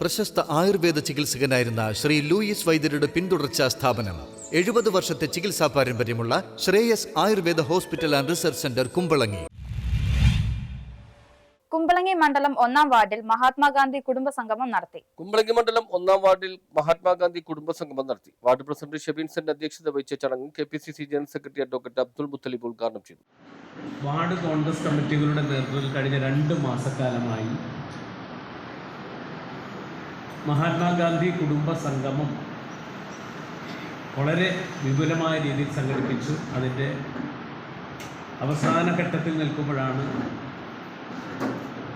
പ്രശസ്ത ആയുർവേദ ചികിത്സകനായിരുന്ന ശ്രീ ലൂയിസ് വൈദ്യരുടെ പിന്തുടർച്ചാ സ്ഥാപനം. എഴുപത് വർഷത്തെ ചികിത്സാ പാരമ്പര്യമുള്ള Shreyas Ayurveda hospital and research centre Kumbalangi. Kumbalangi മണ്ഡലം ഒന്നാം വാർഡിൽ മഹാത്മാഗാന്ധി കുടുംബ സംഗമം നടത്തി. കുമ്പളങ്ങി മണ്ഡലം ഒന്നാം വാർഡിൽ മഹാത്മാഗാന്ധി കുടുംബ സംഗമം നടത്തി. വാർഡ് പ്രസിഡന്റ് ഷെബീൻ സെൻ അധ്യക്ഷത വഹിച്ച ചടങ്ങ് K P C C general secretary advocate Abdul Muthalib ഉദ്ഘാടനം ചെയ്തു. വാർഡ് കോൺഗ്രസ് കമ്മിറ്റികളുടെ നേതൃത്വത്തിൽ കഴിഞ്ഞ രണ്ട് മാസക്കാലമായി മഹാത്മാഗാന്ധി കുടുംബ സംഗമം വളരെ വിപുലമായ രീതിയിൽ സംഘടിപ്പിച്ചു. അതിന്റെ അവസാന ഘട്ടത്തിൽ നിൽക്കുമ്പോഴാണ്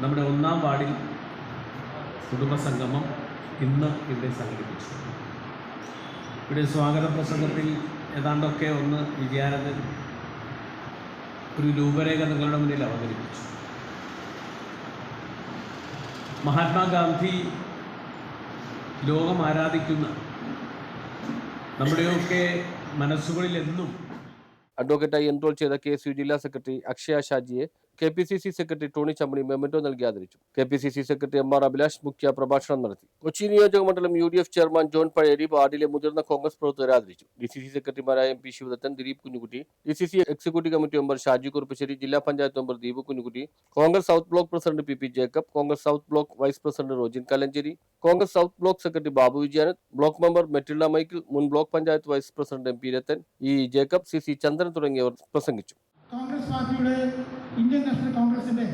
നമ്മുടെ ഒന്നാം വാർഡിൽ കുടുംബ സംഗമം ഇന്ന് ഇവിടെ സംഘടിപ്പിച്ചു ഇവിടെ സ്വാഗത പ്രസംഗത്തിൽ ഏതാണ്ടൊക്കെ ഒന്ന് വിദ്യാരഥൻ ഒരു രൂപരേഖ നിങ്ങളുടെ മുന്നിൽ അവതരിപ്പിച്ചു. മഹാത്മാഗാന്ധി ലോകം ആരാധിക്കുന്ന നമ്മുടെയൊക്കെ മനസ്സുകളിൽ എന്നും അഡ്വക്കേറ്റായി എൻറോൾ ചെയ്ത കെ യു ജില്ലാ secretary Akshaya ഷാജിയെ K P C C secretary Tony Chammany memento നൽകി ആദരിച്ചു. K P C C secretary M R Abhilash മുഖ്യ പ്രഭാഷണം നടത്തി. കൊച്ചി നിയോജക മണ്ഡലം U D F chairman John Pazhayari വാർഡിലെ മുതിർന്ന കോൺഗ്രസ് പ്രവർത്തകരെ ആദരിച്ചു. ഡി സി സി സെക്രട്ടറിമാരായ M P Sivadathan Dileep Kunjukutty D C C executive committee member Shaji Kuruppassery ജില്ലാ panchayat member Deepu Kunjukutty Congress south block president P P Jacob Congress south block vice president Rojin Kalanchery Congress south block secretary Babu Vijayanand block member Metilda Michael മുൻ block panchayat vice president M P Rathan E Jacob C C Chandran തുടങ്ങിയവർ പ്രസംഗിച്ചു. കോൺഗ്രസ് പാർട്ടിയുടെ Indian national കോൺഗ്രസിന്റെ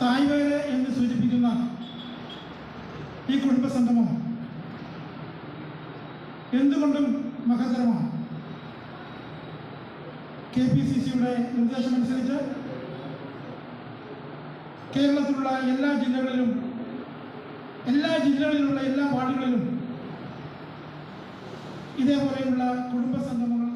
തായ്വേര് എന്ന് സൂചിപ്പിക്കുന്ന ഈ കുടുംബ സംഗമം എന്തുകൊണ്ടും മഹത്തരമാണ്? കെ പി സി സിയുടെ നിർദ്ദേശമനുസരിച്ച് കേരളത്തിലുള്ള എല്ലാ ജില്ലകളിലും എല്ലാ ജില്ലകളിലുള്ള എല്ലാ വാർഡുകളിലും ഇതേപോലെയുള്ള കുടുംബ സംഗമങ്ങൾ